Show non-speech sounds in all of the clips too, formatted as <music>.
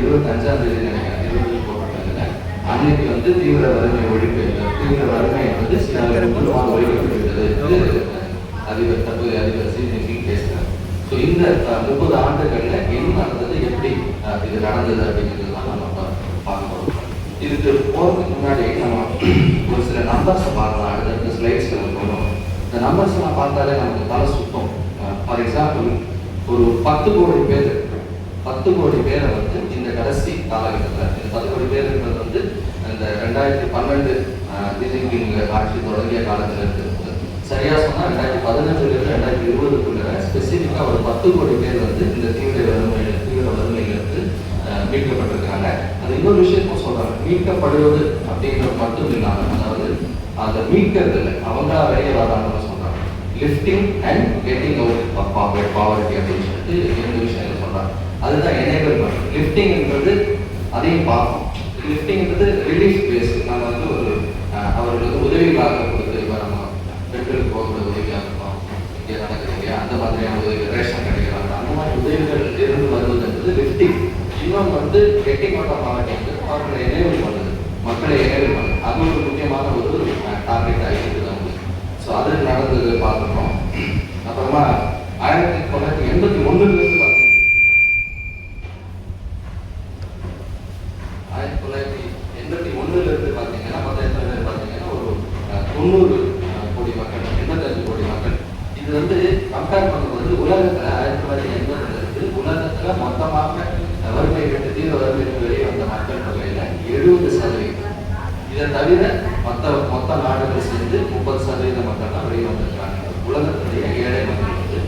இருபத்தஞ்சாம் தேதி நினைக்கிறேன் இருபது போட்டிருக்காங்க அன்னைக்கு வந்து தீவிர வறுமை ஒழிப்பு தீவிர வறுமை வந்து சில முழுவதுமாக அதிபர் தப்பு அதிபர் சி ஜின்பிங் பேசுகிறார் ஸோ இந்த முப்பது ஆண்டுகளில் என்ன நடந்தது எப்படி இது நடந்தது அப்படிங்கிறது தான் நம்ம பார்க்கணும். இதுக்கு போகிறதுக்கு முன்னாடி நம்ம ஒரு சில நம்பர்ஸை பார்க்கலாம். அடுத்தடுத்த ஸ்லைட்ஸ்ல போகணும். இந்த நம்பர்ஸ் எல்லாம் பார்த்தாலே நமக்கு தலை சுத்தம். ஃபார் எக்ஸாம்பிள் ஒரு பத்து கோடி பேர் பத்து கோடி பேரை வந்து கடைசி காலகட்டத்தில் இந்த பத்து கோடி பேருன்றது வந்து இந்த ரெண்டாயிரத்தி பன்னெண்டு டிஜிபிங் ஆட்சி தொடங்கிய காலத்தில் இருக்கிறது சரியா சொன்னால் ரெண்டாயிரத்தி பதினஞ்சுலேருந்து ரெண்டாயிரத்தி இருபதுக்குள்ள ஸ்பெசிஃபிக்காக ஒரு பத்து கோடி பேர் வந்து இந்த தீவிர வறுமையில தீவிர வறுமையிலிருந்து மீட்கப்பட்டிருக்காங்க. அது இன்னொரு விஷயமும் சொல்கிறாங்க மீட்கப்படுவது அப்படின்றது மட்டும் இல்லாமல் அதாவது அதை மீட்கிறது இல்லை அவங்க வெளியே வராங்கன்னு சொல்கிறாங்க lifting and getting out poverty அப்படின்னு சொல்லிட்டு ரெண்டு விஷயங்கள் சொல்கிறாங்க அதுதான் எனேபிள்மெண்ட் லிஃப்டிங்ன்றது அதையும் பார்ப்போம். லிஃப்டிங்ன்றது ரிலீஃப் பேஸ் நம்ம வந்து ஒரு அஹ், அவர்களுக்கு உதவிகளாக கொடுத்து இப்போ நம்ம பெட்ரோல் போகிற உதவியாக இருக்கும் இங்கே நடக்குது இல்லையா? அந்த மாதிரியான உதவி ரேஷன் கிடைக்கிறாங்க அந்த மாதிரி உதவிகள் இருந்து வருவதுன்றது லிஃப்டிங் இன்னொன்று வந்து கெட்டிங் அவுட் ஆஃப் பாவர்ட்டி அவர்களை எனேபிள் பண்ணுது. மக்களை எனேபிள் பண்ணுது. அது ஒரு முக்கியமான ஒரு டார்கெட் ஆகிட்டு தான் ஸோ அது நடந்தது பார்த்துருக்கோம் அப்புறமா ஆயிரத்தி தொள்ளாயிரத்தி எண்பத்தி ஒன்றுலேருந்து பார்த்தீங்கன்னா ஆயிரத்தி தொள்ளாயிரத்தி எண்பத்தி ஒண்ணுல இருந்து பார்த்தீங்கன்னா மொத்தம் எத்தனை பேர் பார்த்தீங்கன்னா ஒரு அஹ், தொண்ணூறு கோடி மக்கள் எண்பத்தஞ்சு கோடி மக்கள். இது வந்து கம்பேர் பண்ணும்போது உலகத்துல ஆயிரத்தி தொள்ளாயிரத்தி எண்பதுல இருந்து உலகத்துல மொத்தமாக வறுமை கட்டு தீவிர வறுமை வெளியே வந்த மக்கள் தொகையில எழுபது சதவீதம். இதை தவிர மொத்த மொத்த நாடுகள் சேர்ந்து முப்பது சதவீத மக்கள் தான் வெளியே வந்திருக்காங்க உலகத்துடைய ஏழை மக்கள் வந்து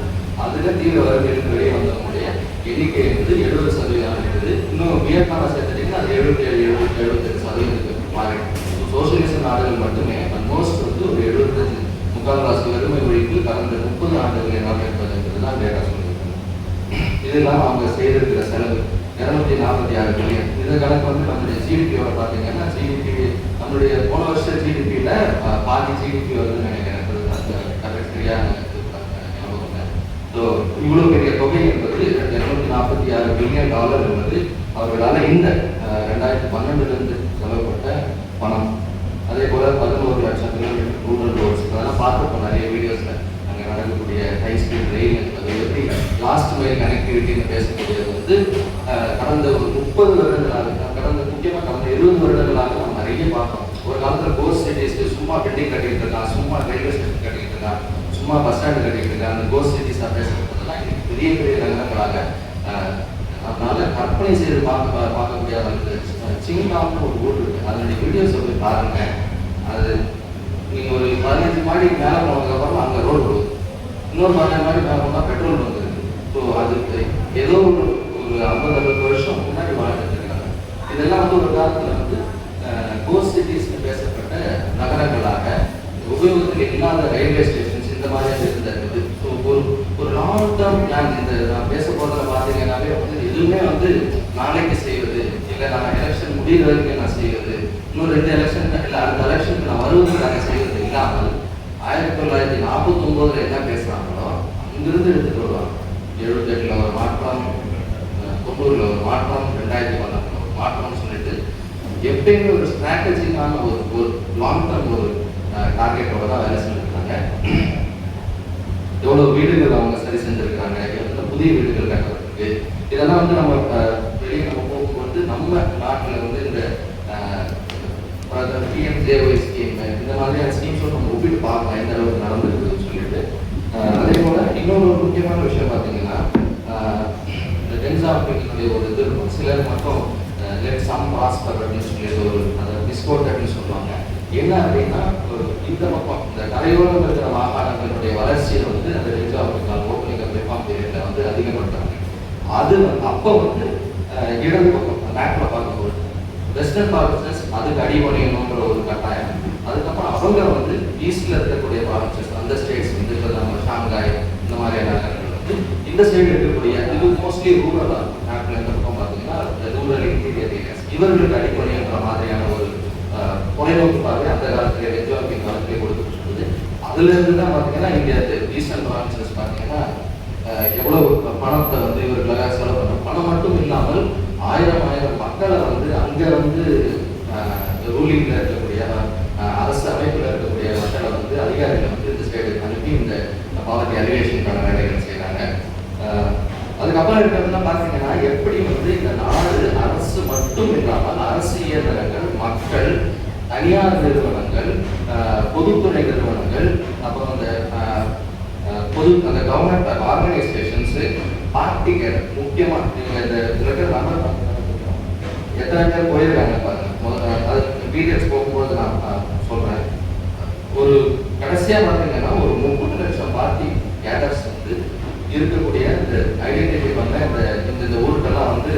அதுல தீவிர வறுமையிலிருந்து வெளியே வந்தவங்களுடைய எண்ணிக்கை வந்து எழுபது சதவீதம் இருக்குது இன்னும் வியட்நாம சேர்த்துட்டீங்கன்னா அது எழுபத்தி ஏழு எழுபத்தி எழுபத்தெட்டு சதவீதத்துக்கு மாறிடும். சோசியலிச நாடுகள் மட்டுமே மோஸ்ட் வந்து ஒரு எழுபத்தஞ்சு முக்கால்வாசி வறுமை ஒழிப்பு கடந்த முப்பது ஆண்டுகள் என்ன என்பதுங்கிறது தான் டேட்டா சொல்லியிருக்காங்க. இது அவங்க செய்திருக்கிற செலவு. இரநூத்தி நாற்பத்தி ஆறு மில்லியன் இந்த கணக்கு வந்து நம்மளுடைய ஜிடிபியோட பார்த்தீங்கன்னா ஜிடிபி நம்மளுடைய போன வருஷம் ஜிடிபியில் பாதி ஜிடிபி வந்து நினைக்கிறேன் கரெக்ட் சரியான ஸோ இவ்வளோ பெரிய தொகை என்பது இரநூத்தி நாற்பத்தி ஆறு பில்லியன் டாலர் என்பது அவர்களால் இந்த ரெண்டாயிரத்தி பன்னெண்டுலேருந்து செலவுப்பட்ட பணம். அதே போல பதினோரு லட்சம் கிலோமீட்டர் ரூரல் ரோட்ஸ் அதெல்லாம் பார்த்துருப்போம் நிறைய வீடியோஸில். அங்கே நடக்கக்கூடிய ஹை ஸ்பீட் ரயில் அது எப்படி லாஸ்ட் மைல் கனெக்டிவிட்டின்னு பேசக்கூடியது வந்து கடந்த ஒரு முப்பது வருடங்களாக கடந்த முக்கியமாக கடந்த இருபது வருடங்களாக நம்ம நிறைய பார்த்தோம். ஒரு காலத்தில் கோஸ்ட் சிட்டிஸ்க்கு சும்மா பில்டிங் கட்டிக்கிட்டு இருக்கான் சும்மா ரயில்வே ஸ்டேஷன் கட்டிக்கிட்டு இருக்கான் சும்மா பஸ் ஸ்டாண்டு கட்டிக்கிட்டு இருக்கான் அந்த கோஸ்ட் சிட்டிஸாக பேசுகிறதுலாம் பெரிய பெரிய நகரங்களாக அதனால் அதனால கற்பனை செய்து பார்க்க பார்க்க முடியாத அளவுக்கு சிங்காம்னு ஒரு ஊர் இருக்குது அதனுடைய வீடியோஸ் போய் பாருங்க. அது நீங்கள் ஒரு பதினஞ்சு மாடி மேலே போனதுக்கப்புறம் அங்கே ரோடு இன்னொரு பதினஞ்சு மாடி மேலே போனால் பெட்ரோல் வந்துருக்கு ஸோ அதுக்கு ஏதோ ஒரு ஒரு ஐம்பது அறுபது வருஷம் முன்னாடி வாழ்ந்துட்டு இருக்காங்க இதெல்லாம் வந்து ஒரு காலத்தில் வந்து கோஸ்ட் சிட்டிஸ்னு பேசப்பட்ட நகரங்களாக உபயோகத்தில் இல்லாத ரயில்வே ஸ்டேஷன்ஸ் இந்த மாதிரியாக இருந்தது. ஸோ ஒரு ஒரு லாங் டேர்ம் பிளான் இந்த நான் பேச போகிறத பார்த்தீங்கன்னாவே வந்து எதுவுமே வந்து நாளைக்கு செய்வது இல்லை நான் எலெக்ஷன் முடிகிற வரைக்கும் நான் செய்வது இன்னும் ரெண்டு எலெக்ஷன் அடுத்த எலெக்ஷனுக்கு நான் வருவதற்காக செய்வது இல்லாமல் ஆயிரத்தி தொள்ளாயிரத்தி நாற்பத்தி ஒன்பதுல என்ன பேசுகிறாங்களோ அங்கிருந்து எடுத்துட்டு வருவாங்க. எழுபத்தெட்டில் ஒரு மாற்றம் அஹ் தொண்ணூறுல ஒரு மாற்றம் ரெண்டாயிரத்தி பதினொன்றுல ஒரு மாற்றம்னு சொல்லிட்டு எப்பயுமே ஒரு ஸ்ட்ராட்டஜிக்கான ஒரு ஒரு லாங் டேர்ம் ஒரு டார்கெட்டோட தான் வேலை செஞ்சுருக்காங்க. எவ்வளவு வீடுகள் அவங்க சரி செஞ்சிருக்காங்க எவ்வளவு புதிய வீடுகள் கட்டுறதுக்கு இதெல்லாம் வந்து நம்ம வெளியே நம்ம போகும்போது நம்ம நாட்டில் வந்து இந்த பிஎம்ஜேஒய் ஸ்கீம் இந்த மாதிரியான ஸ்கீம்ஸும் நம்ம ஒப்பிட்டு பார்க்கலாம் எந்த அளவுக்கு நடந்திருக்குதுன்னு சொல்லிட்டு. அதே போல் இன்னொரு ஒரு முக்கியமான விஷயம் பார்த்தீங்கன்னா டென்ஸ் இந்த ஒரு இது இருக்கும். சிலர் மட்டும் லெட் சம் பாஸ்பர் அப்படின்னு சொல்லிட்டு ஒரு அதை டிஸ்கோட் அப்படின்னு சொல்லுவாங்க. என்ன அப்படின்னா ஒரு இந்த பக்கம் இந்த கரையோரம் இருக்கிற மாகாணங்களுடைய வளர்ச்சியை வந்து அந்த டென்சாப்பினால் ஓப்பனிங் ஆஃப் ரிஃபார்ம் வந்து அதிகப்படுத்துறாங்க. அது அப்போ வந்து இடது பக்கம் மேப்ல பார்க்கும்போது வெஸ்டர்ன் ப்ராவின்சஸ் அதுக்கு அடிபணியணுன்ற ஒரு கட்டாயம். அதுக்கப்புறம் அவங்க வந்து ஈஸ்டில் இருக்கக்கூடிய ப்ராவின்சஸ் அந்த ஸ்டேட்ஸ் வந்து இப்போ நம்ம ஷாங்காய் இந்த மாதிரியான நகரங்கள் வந்து இந்த சைடு இருக்கக்கூடிய இது மோஸ்ட்லி ரூரலாக இருக்கும் நாட்டில் இந்த பக்கம் பார்த்தீங்கன்னா ரூரல் இன்டீரியர் ஏரியாஸ் இவர்களுக்கு அடிப்படைன்ற மாதிரியான ஒரு அஹ், தொலைநோக்கு பார்வை அந்த காலத்தில் டென்ஜாபிங் காலத்திலே கொடுக்கப்பட்டது. அதுலேருந்து தான் பார்த்தீங்கன்னா இங்கே ஈஸ்டர்ன் ப்ராவின்சஸ் பார்த்தீங்கன்னா எவ்வளோ எவ்வளவு பணத்தை வந்து இவர்களாக செலவு பண்ண பணம் மட்டும் இல்லாமல் ஆயிரம் ஆயிரம் மக்களை வந்து அங்கே வந்து ரூலிங்கில் இருக்கக்கூடிய அரசு அமைப்பில் இருக்கக்கூடிய மக்களை வந்து அதிகாரிகள் வந்து இந்த சைடு அனுப்பி இந்த பாவத்தை அலிகேஷனுக்கான வேலைகள் செய்கிறாங்க அதுக்கப்புறம் இருக்கிறதுலாம் பார்த்தீங்கன்னா எப்படி வந்து இந்த நாடு அரசு மட்டும் இல்லாமல் அரசு இயந்திரங்கள் மக்கள் தனியார் நிறுவனங்கள் பொதுத்துறை நிறுவனங்கள் அப்புறம் அந்த அந்த கவர்மெண்ட் ஆர்கனைசேஷன்ஸு பார்ட்டிக்கு முக்கியமாக நீங்கள் இந்த இருக்கிற நம்பர் எத்தனை பேர் போயிருக்காங்க பாருங்க. முதல்ல அது பீரியட்ஸ் போகும்போது நான் சொல்கிறேன் சொல்றேன். ஒரு கடைசியா பார்த்தீங்கன்னா ஒரு முப்பது லட்சம் பார்ட்டி கேடர்ஸ் வந்து இருக்கக்கூடிய இந்த ஐடென்டிட்டி பண்ண இந்த இந்த இந்த ஊருக்கெல்லாம் வந்து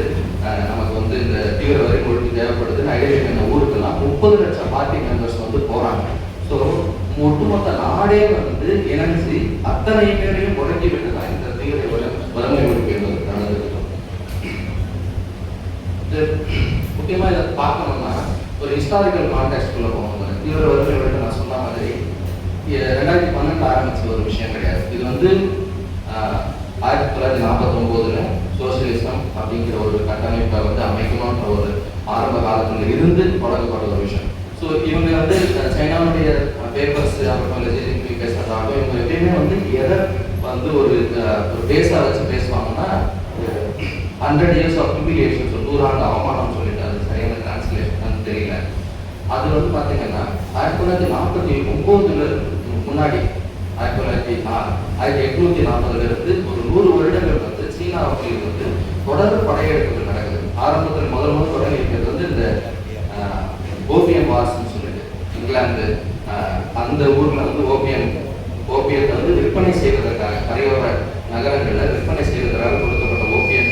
நமக்கு வந்து இந்த தீவிர வரி மொழி தேவைப்படுதுன்னு ஐடென்டிட்டி பண்ண ஊருக்கெல்லாம் முப்பது லட்சம் பார்ட்டி மெம்பர்ஸ் வந்து போறாங்க. ஸோ ஒட்டுமொத்த நாடே வந்து இணைஞ்சு அத்தனை பேரையும் முடக்கி விட்டு இந்த தீவிர வலமை வறுமை ஒழிப்பு என்பது முக்கியமா இதை பார்க்கணும்னா ஒரு ஹிஸ்டாரிக்கல் கான்டெக்ட்குள்ள போகணும் தீவிர வறுமை ஒழிப்பு நான் சொன்ன மாதிரி ரெண்டாயிரத்தி பன்னெண்டு ஆரம்பிச்ச ஒரு விஷயம் கிடையாது. இது வந்து ஆஹ், ஆயிரத்தி தொள்ளாயிரத்தி நாற்பத்தொம்போதுல சோசியலிசம் அப்படிங்கிற ஒரு கட்டமைப்பை வந்து அமைக்கணும்ன்ற ஒரு ஆரம்ப காலத்துல இருந்து தொடங்கப்பட்ட ஒரு விஷயம். ஸோ இவங்க வந்து சைனா பேப்பர்ஸ் அப்புறம் இல்லை பேசுறதாகட்டும் இவங்க எப்பயுமே வந்து எதை வந்து ஒரு ஒரு பேஸாக வச்சு பேசுவாங்கன்னா ஹண்ட்ரட் இயர்ஸ் ஆஃப் ஹியூமிலியேஷன் நூறாண்டு அவமானம் சொல்லிட்டு அது சரியான டிரான்ஸ்லேஷன் தெரியல. அது வந்து பார்த்தீங்கன்னா ஆயிரத்தி தொள்ளாயிரத்தி நாற்பத்தி ஒம்போதுல முன்னாடி ஆயிரத்தி தொள்ளாயிரத்தி ஆயிரத்தி எட்நூத்தி நாற்பதுல இருந்து ஒரு நூறு வருடங்கள் வந்து சீனா சீனாவில் வந்து தொடர் படையெடுப்புகள் நடக்குது. ஆரம்பத்தில் முதல் முதல் தொடங்கி இருக்கிறது வந்து இந்த ஆஹ், ஓபியம் வார்ஸ்னு சொல்லிட்டு இங்கிலாந்து அந்த ஊர்ல வந்து ஓபியம் ஓபியத்தை வந்து விற்பனை செய்வதற்காக கரையோர நகரங்களில் விற்பனை செய்வதற்காக கொடுக்கப்பட்ட ஓபியம்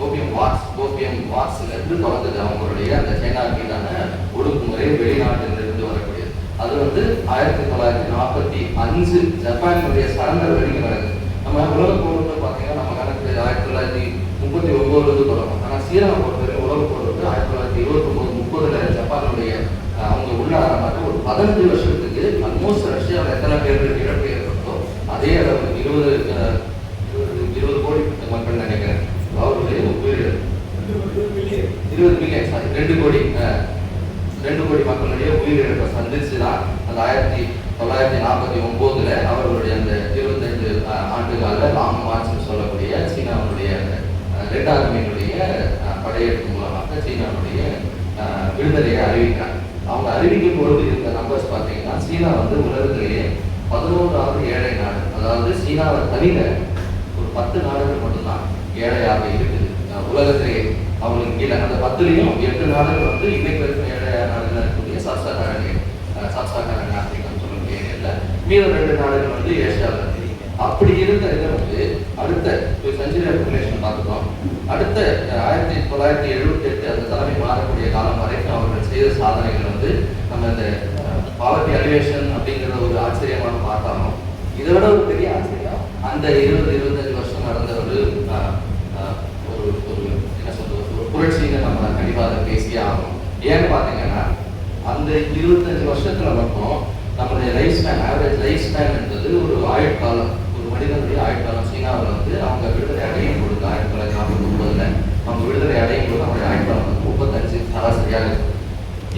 ஓபியம் வாட்ஸ் ஓபியம் வாட்ஸ்ல இருந்து தொடங்குது அவங்களுடைய அந்த சைனா மீதான ஒடுக்குமுறை வெளிநாட்டிலிருந்து வரக்கூடியது அது வந்து ஆயிரத்தி தொள்ளாயிரத்தி நாற்பத்தி அஞ்சு ஜப்பானுடைய சரண்டர் வரைக்கும் நடக்குது நம்ம உலக போருக்கு பார்த்தீங்கன்னா நம்ம கணக்கு ஆயிரத்தி தொள்ளாயிரத்தி முப்பத்தி ஒன்பதுலேருந்து தொடங்கும் ஆனால் சீனா பொறுத்தவரை உலக போர் வந்து ஆயிரத்தி தொள்ளாயிரத்தி இருபத்தி முப்பதுல ஜப்பானுடைய அஹ், அவங்க உள்ள ஆரம்பிச்சு ஒரு பதினஞ்சு வருஷத்துக்கு ஆல்மோஸ்ட் ரஷ்யாவில் எத்தனை பேருக்கு இழப்பு ஏற்பட்டோ அதே அளவு இருபது இருபது இருபது கோடி மக்கள் நினைக்கிறேன். அவர்களுடைய உயிரிழப்பு இருபது மில்லியன் சாரி ரெண்டு கோடி ரெண்டு கோடி மக்களுடைய உயிரிழப்பை சந்திச்சு தான் அந்த ஆயிரத்தி தொள்ளாயிரத்தி நாற்பத்தி ஒன்பதுல அவர்களுடைய அந்த இருபத்தஞ்சு அஹ், ஆண்டு கால லாங் மார்ச்னு சொல்லக்கூடிய சீனாவுடைய அந்த ரெட் ஆர்மியினுடைய படையெடுப்பு மூலமாக சீனாவுடைய விடுதலையை அறிவிக்கிறாங்க. அவங்க அறிவிக்கும் பொழுது நம்பர்ஸ் பார்த்தீங்கன்னா சீனா வந்து உலகத்திலேயே பதினோராவது ஏழை நாடு. அதாவது சீனாவை தவிர ஒரு பத்து நாடுகள் மட்டும்தான் ஏழையாக இருக்குது. உலகத்திலேயே அவங்களுக்கு கீழே. அந்த பத்துலேயும் எட்டு நாடுகள் வந்து இன்னைக்கு வரைக்கும் ஏழை நாடுகள் இருக்கக்கூடிய சப்சாகாரன் சப்சாகாரன் ஆப்பிரிக்கான்னு சொல்லக்கூடிய ஏரியாவில் மீதம் ரெண்டு நாடுகள் வந்து ஏஷியாவில் இருக்கு. அப்படி இருந்த இதை வந்து அடுத்த செஞ்சுரி ரெகுலேஷன் பார்த்துட்டோம். அடுத்த ஆயிரத்தி தொள்ளாயிரத்தி எழுபத்தி எட்டு அந்த தலைமை மாறக்கூடிய காலம் வரைக்கும் அவர்கள் செய்த சாதனைகள் வந்து நம்ம இந்த பாவர்ட்டி அலிவேஷன் அப்படிங்கிற ஒரு ஆச்சரியமான பார்த்தாலும் இதை விட ஒரு பெரிய ஆச்சரியம் அந்த இருபது இருபத்தஞ்சு வருஷம் நடந்த ஒரு ஒரு ஒரு என்ன சொல்றது ஒரு புரட்சியை நம்ம கண்டிப்பாக அதை பேசியே ஆகணும். ஏன்னு பார்த்தீங்கன்னா அந்த இருபத்தஞ்சு வருஷத்துல மட்டும் நம்மளுடைய life span average life span என்பது ஒரு ஆயுட்காலம் ஒரு மனிதனுடைய ஆயுட்காலம். சீனாவில் வந்து அவங்க விடுதலை அடையும் பொழுது ஆயிரத்தி தொள்ளாயிரத்தி நாற்பத்தி ஒன்பதுல அவங்க விடுதலை அடையும் பொழுது அவங்களுடைய ஆயுட்காலம் வந்து முப்பத்தஞ்சு சராசரியாக இருக்கும்.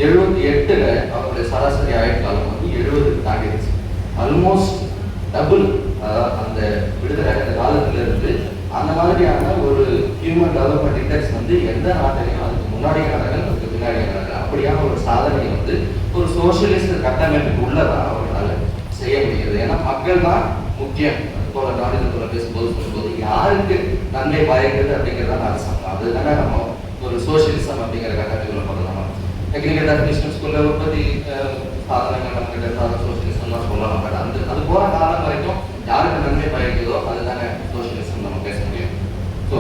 எழுபத்தி எட்டுல அவங்களுடைய சராசரி ஆயுட்காலம் வந்து எழுபதுக்கு தாண்டிடுச்சு. ஆல்மோஸ்ட் டபுள் அந்த விடுதலை அடைந்த காலத்துல இருந்து அந்த மாதிரியான ஒரு ஹியூமன் டெவலப்மெண்ட் இண்டெக்ஸ் வந்து எந்த நாட்டிலையும் அதுக்கு முன்னாடி நடக்கல அதுக்கு பின்னாடி நடக்கல அப்படியான ஒரு சாதனை வந்து ஒரு சோசியலிஸ்ட் கட்டமைப்புக்கு உள்ளதான் அவங்களால செய்ய முடியுது ஏன்னா மக்கள் தான் முக்கியம். போல நாடுகளோட பேசும்போது சொல்லும்போது யாருக்கு நன்மை பயக்குது அப்படிங்கிறத அரசாங்கம். அதுதானே நம்ம ஒரு சோசியலிசம் அப்படிங்கிற கட்டமைப்புல பண்ணலாம் டெக்னிக்கல் ஸ்கூல்ல உற்பத்தி சாதனங்கள் நம்ம கிட்ட சாதன சோசியலிசம் தான் சொல்லலாம். பட் அந்த அது போற காலம் வரைக்கும் யாருக்கு நன்மை பயக்குதோ அதுதானே சோசியலிசம் நம்ம பேச முடியும். ஸோ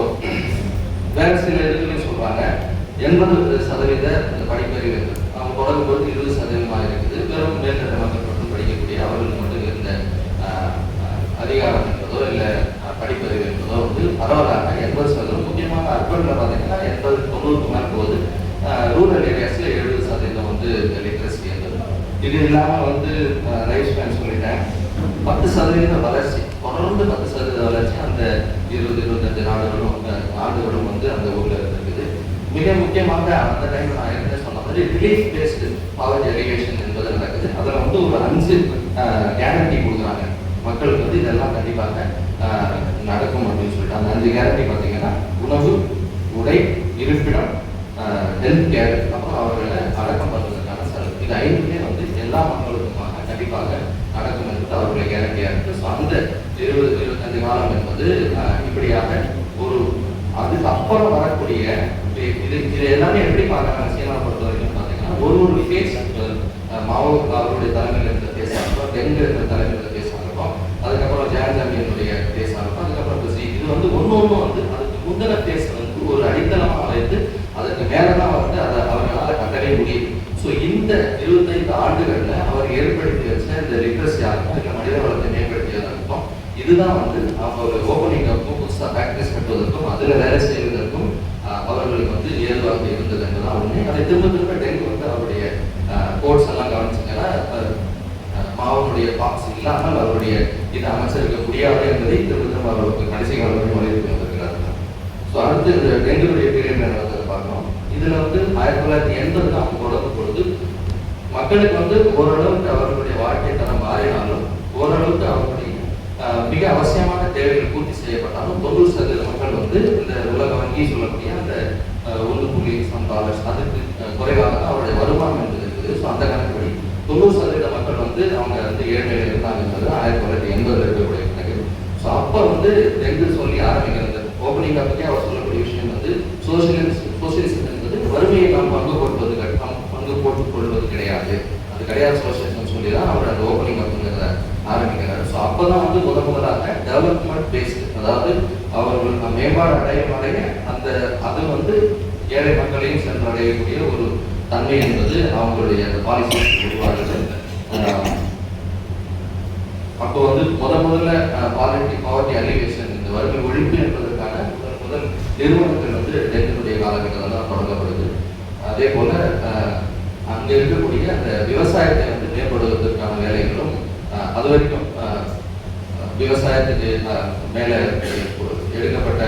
<clears throat> வேற சில இதுலையும் சொல்றாங்க. எண்பது சதவீத இந்த படிப்பறிவு இருக்கு. அவங்க தொடங்கும் போது இருபது சதவீதமாக இருக்குது. வெறும் மேல்நிலை மக்கள் மட்டும் படிக்கக்கூடிய அவர்களுக்கு மட்டும் இருந்த அதிகாரம் என்பதோ இல்லை படிப்பறிவு என்பதோ வந்து பரவலாக எண்பது சதவீதம் முக்கியமாக அர்பனில் பார்த்தீங்கன்னா எண்பது தொண்ணூறுக்கு மேலே போகுது ரூரல் ஏரியாஸில் எழுபது சதவீதம் வந்து லிட்ரஸி என்பது இது இல்லாமல் வந்து லைஃப் பேன் சொல்லிட்டேன். பத்து சதவீத வளர்ச்சி தொடர்ந்து பத்து சதவீத வளர்ச்சி அந்த இருபது இருபத்தஞ்சு நாடுகளும் அந்த ஆண்டுகளும் வந்து அந்த ஊரில் இருக்குது மிக முக்கியமாக அந்த டைம் நான் என்ன சொன்ன மாதிரி ரிலீஃப் பேஸ்டு பவர் எலிகேஷன் என்பது நடக்குது. அதில் வந்து ஒரு அஞ்சு கேரண்டி கொடுக்குறாங்க. மக்களுக்கு வந்து இதெல்லாம் கண்டிப்பாக நடக்கும் அப்படின்னு சொல்லிட்டு. அந்த அஞ்சு கேரண்டி பார்த்தீங்கன்னா உணவு உடை இருப்பிடம் ஹெல்த் கேர் அப்புறம் அவர்களை அடக்கம் பண்ணுறதுக்கான செலவு. இது ஐந்துமே வந்து எல்லா மக்களுக்குமாக கண்டிப்பாக நடக்கும் என்பது அவருடைய கேரண்டியாக இருக்குது ஸோ அந்த இருபது இருபத்தஞ்சு காலம் என்பது இப்படியாக ஒரு அதுக்கு அப்புறம் வரக்கூடிய இது- இது எல்லாமே எப்படி பார்க்குறாங்க? சீனா பொறுத்த வரைக்கும் பார்த்தீங்கன்னா ஒரு ஒரு ஃபேஸ் மாவோ அவருடைய தலைமையில் இருந்த பேச டெங்கு இருந்த தலைமையில் இருந்த பேச அதுக்கப்புறம் ஜெயஜாமியனுடைய பேச இருக்கும். அதுக்கப்புறம் இது வந்து ஒன்று ஒன்று வந்து அதுக்கு முந்தின பேச ஒரு அடித்தளமாக அமைத்து அதற்கு மேலே வந்து அதை அவர்களால் கட்டவே முடியும் ஸோ இந்த இருபத்தைந்து ஆண்டுகளில் அவர் ஏற்படுத்தி வச்ச இந்த லிட்ரஸி ஆகட்டும் இல்லை மனித வளத்தை மேம்படுத்தியதாகட்டும் இதுதான் வந்து அவங்க ஒரு ஓப்பனிங்காகவும் புதுசாக ஃபேக்டரிஸ் கட்டுவதற்கும் அதில் வேலை செய்வதற்கும் ஆஹ், அவர்களுக்கு வந்து ஏதுவாக இருந்தது என்பதுதான் உண்மை அதை திரும்ப திரும்ப டெங்கு வந்து அவருடைய கோட்ஸ் எல்லாம் கவனிச்சிங்கன்னா மாவனுடைய பாக்ஸ் இல்லாமல் அவருடைய இது அமைச்சிருக்க முடியாது என்பதை திரும்ப திரும்ப அவர்களுக்கு கடைசி காலம் வரை ஸோ அடுத்து இந்த டெங்குடைய பீரியட் நடந்ததை பார்க்கணும். இதில் வந்து ஆயிரத்தி தொள்ளாயிரத்தி எண்பது நாம் தொடங்கும் பொழுது மக்களுக்கு வந்து ஓரளவுக்கு அவர்களுடைய வாழ்க்கை தரம் மாறினாலும் ஓரளவுக்கு அவர்களுடைய ஆஹ், மிக அவசியமான தேவைகள் பூர்த்தி செய்யப்பட்டாலும் தொண்ணூறு சதவீத மக்கள் வந்து இந்த உலக வங்கி சொல்லக்கூடிய அந்த ஆஹ், ஒன்று புள்ளி சம் டாலர்ஸ் அதுக்கு குறைவாக தான் அவருடைய வருமானம் என்பது இருக்குது. ஸோ அந்த கணக்குப்படி தொண்ணூறு சதவீத மக்கள் வந்து அவங்க வந்து ஏழ்மையில் இருந்தாங்க என்பது ஆயிரத்தி தொள்ளாயிரத்தி எண்பதுல இருக்கக்கூடிய கணக்கு. ஸோ அப்போ வந்து டெங்கு சொல்லி ஆரம்பிக்கிறது ஓப்பனிங் அப்பக்கே அவர் சொல்லக்கூடிய விஷயம் வந்து சோசியலிஸ்ட் சோசியலிசம் என்பது வறுமையை நாம் பங்கு போட்டுவது பங்கு போட்டுக் கொள்வது கிடையாது. அது கிடையாது சோசியலிசம் சொல்லி தான் அவர் அந்த ஓப்பனிங் அப்படிங்கிறத ஆரம்பிக்கிறார். ஸோ அப்போ தான் வந்து முத முதலாக டெவலப்மெண்ட் பேஸ்டு அதாவது அவர்கள் மேம்பாடு அடைய அடைய அந்த அது வந்து ஏழை மக்களையும் சென்றடையக்கூடிய ஒரு தன்மை என்பது அவங்களுடைய அந்த பாலிசி உருவாகுது. அப்போ வந்து முத முதல்ல பாலிட்டி பாவர்ட்டி அலிவேஷன் இந்த வறுமை ஒழிப்பு என்பது முதல் நிறுவனங்கள் வந்து டெங்குடைய காலகட்டத்தில் தான் தொடங்கப்படுது. அதே போல அங்கே இருக்கக்கூடிய அந்த விவசாயத்தை வந்து மேம்படுவதற்கான வேலைகளும் அது வரைக்கும் விவசாயத்துக்கு மேலே எடுக்கப்பட்ட